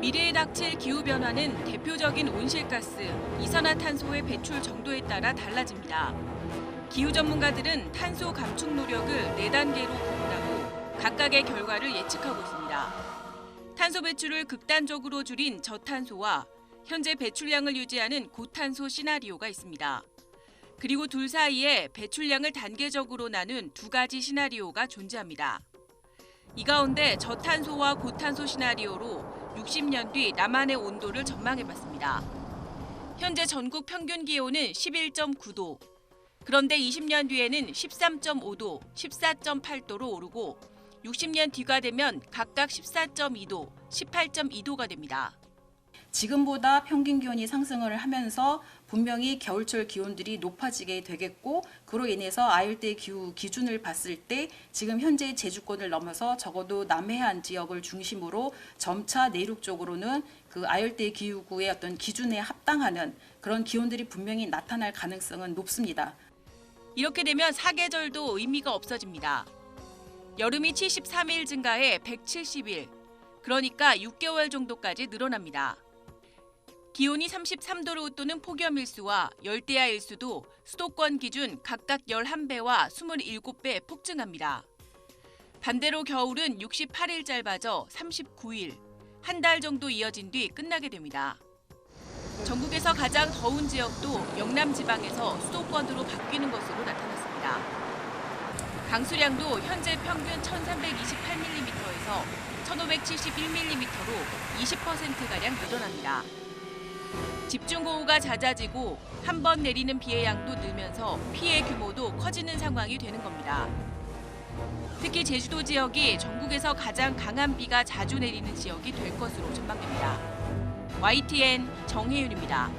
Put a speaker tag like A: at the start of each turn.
A: 미래에 닥칠 기후변화는 대표적인 온실가스, 이산화탄소의 배출 정도에 따라 달라집니다. 기후 전문가들은 탄소 감축 노력을 네단계로 구분하고 각각의 결과를 예측하고 있습니다. 탄소 배출을 극단적으로 줄인 저탄소와 현재 배출량을 유지하는 고탄소 시나리오가 있습니다. 그리고 둘 사이에 배출량을 단계적으로 나눈 두 가지 시나리오가 존재합니다. 이 가운데 저탄소와 고탄소 시나리오로 60년 뒤 남한의 온도를 전망해봤습니다. 현재 전국 평균 기온은 11.9도. 그런데 20년 뒤에는 13.5도, 14.8도로 오르고 60년 뒤가 되면 각각 14.2도, 18.2도가 됩니다.
B: 지금보다 평균 기온이 상승을 하면서 분명히 겨울철 기온들이 높아지게 되겠고 그로 인해서 아열대 기후 기준을 봤을 때 지금 현재 제주권을 넘어서 적어도 남해안 지역을 중심으로 점차 내륙 쪽으로는 그 아열대 기후구의 어떤 기준에 합당하는 그런 기온들이 분명히 나타날 가능성은 높습니다.
A: 이렇게 되면 사계절도 의미가 없어집니다. 여름이 73일 증가해 170일, 그러니까 6개월 정도까지 늘어납니다. 기온이 33도를 웃도는 폭염일수와 열대야일수도 수도권 기준 각각 11배와 27배 폭증합니다. 반대로 겨울은 68일 짧아져 39일, 한 달 정도 이어진 뒤 끝나게 됩니다. 전국에서 가장 더운 지역도 영남 지방에서 수도권으로 바뀌는 것으로 나타났습니다. 강수량도 현재 평균 1328mm에서 1571mm로 20%가량 늘어납니다. 집중호우가 잦아지고 한 번 내리는 비의 양도 늘면서 피해 규모도 커지는 상황이 되는 겁니다. 특히 제주도 지역이 전국에서 가장 강한 비가 자주 내리는 지역이 될 것으로 전망됩니다. YTN 정혜윤입니다.